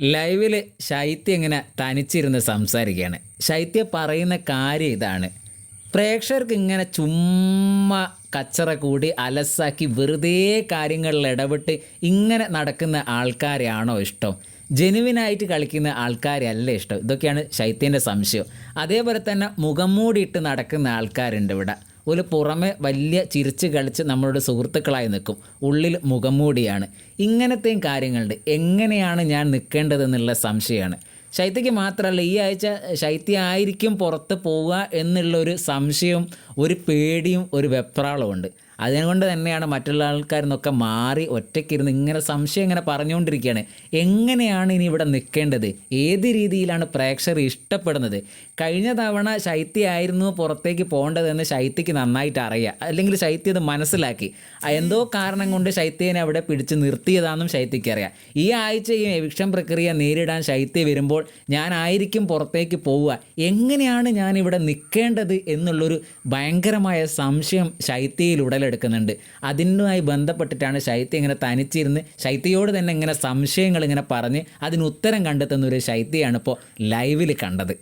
ലൈവിൽ ശൈത്യ ഇങ്ങനെ തനിച്ചിരുന്ന് സംസാരിക്കുകയാണ്. ശൈത്യ പറയുന്ന കാര്യം ഇതാണ്. പ്രേക്ഷകർക്ക് ഇങ്ങനെ ചുമ്മാ കച്ചറ കൂടി അലസാക്കി വെറുതെ കാര്യങ്ങളിൽ ഇടപെട്ട് ഇങ്ങനെ നടക്കുന്ന ആൾക്കാരെയാണോ ഇഷ്ടം? ജെനുവിനായിട്ട് കളിക്കുന്ന ആൾക്കാരല്ല ഇഷ്ടം? ഇതൊക്കെയാണ് ശൈത്യന്റെ സംശയം. അതേപോലെ തന്നെ മുഖം മൂടിയിട്ട് നടക്കുന്ന ആൾക്കാരുണ്ട് ഇവിടെ. ഒരു പുറമെ വലിയ ചിരിച്ച് കളിച്ച് നമ്മളോട് സുഹൃത്തുക്കളായി നിൽക്കും. ഉള്ളിൽ മുഖംമൂടിയാണ്. ഇങ്ങനത്തെയും കാര്യങ്ങളുണ്ട്. എങ്ങനെയാണ് ഞാൻ നിൽക്കേണ്ടതെന്നുള്ള സംശയമാണ്. ശൈത്യയ്ക്ക് മാത്രമല്ല ഈ ആഴ്ച ശൈത്യ ആയിരിക്കും പുറത്ത് പോവുക എന്നുള്ളൊരു സംശയവും ഒരു പേടിയും ഒരു വെപ്രാളവും ഉണ്ട്. അതുകൊണ്ട് തന്നെയാണ് മറ്റുള്ള ആൾക്കാരിൽ നിന്നൊക്കെ മാറി ഒറ്റയ്ക്കിരുന്ന് ഇങ്ങനെ സംശയം ഇങ്ങനെ പറഞ്ഞുകൊണ്ടിരിക്കുകയാണ്. എങ്ങനെയാണ് ഇനി ഇവിടെ നിൽക്കേണ്ടത്? ഏത് രീതിയിലാണ് പ്രേക്ഷകർ ഇഷ്ടപ്പെടുന്നത്? കഴിഞ്ഞ തവണ ശൈത്യ ആയിരുന്നു പുറത്തേക്ക് പോകേണ്ടതെന്ന് ശൈത്യക്ക് നന്നായിട്ട് അറിയാം. അല്ലെങ്കിൽ ശൈത്യ ഇത് മനസ്സിലാക്കി. എന്തോ കാരണം കൊണ്ട് ശൈത്യനെ അവിടെ പിടിച്ച് നിർത്തിയതാണെന്നും ശൈത്യക്ക് അറിയാം. ഈ ആഴ്ച ഈ എവിക്ഷൻ പ്രക്രിയ നേരിടാൻ ശൈത്യ വരുമ്പോൾ ഞാനായിരിക്കും പുറത്തേക്ക് പോവുക. എങ്ങനെയാണ് ഞാൻ ഇവിടെ നിൽക്കേണ്ടത് എന്നുള്ളൊരു ഭയങ്കരമായ സംശയം ശൈത്യയിൽ ഉടലെടുക്കുന്നുണ്ട്. അതിനുമായി ബന്ധപ്പെട്ടിട്ടാണ് ശൈത്യ ഇങ്ങനെ തനിച്ചിരുന്ന് ശൈത്യയോട് തന്നെ ഇങ്ങനെ സംശയങ്ങൾ ഇങ്ങനെ പറഞ്ഞ് അതിന് ഉത്തരം കണ്ടെത്തുന്ന ഒരു ശൈത്യയാണ് ഇപ്പോൾ ലൈവിൽ കണ്ടത്.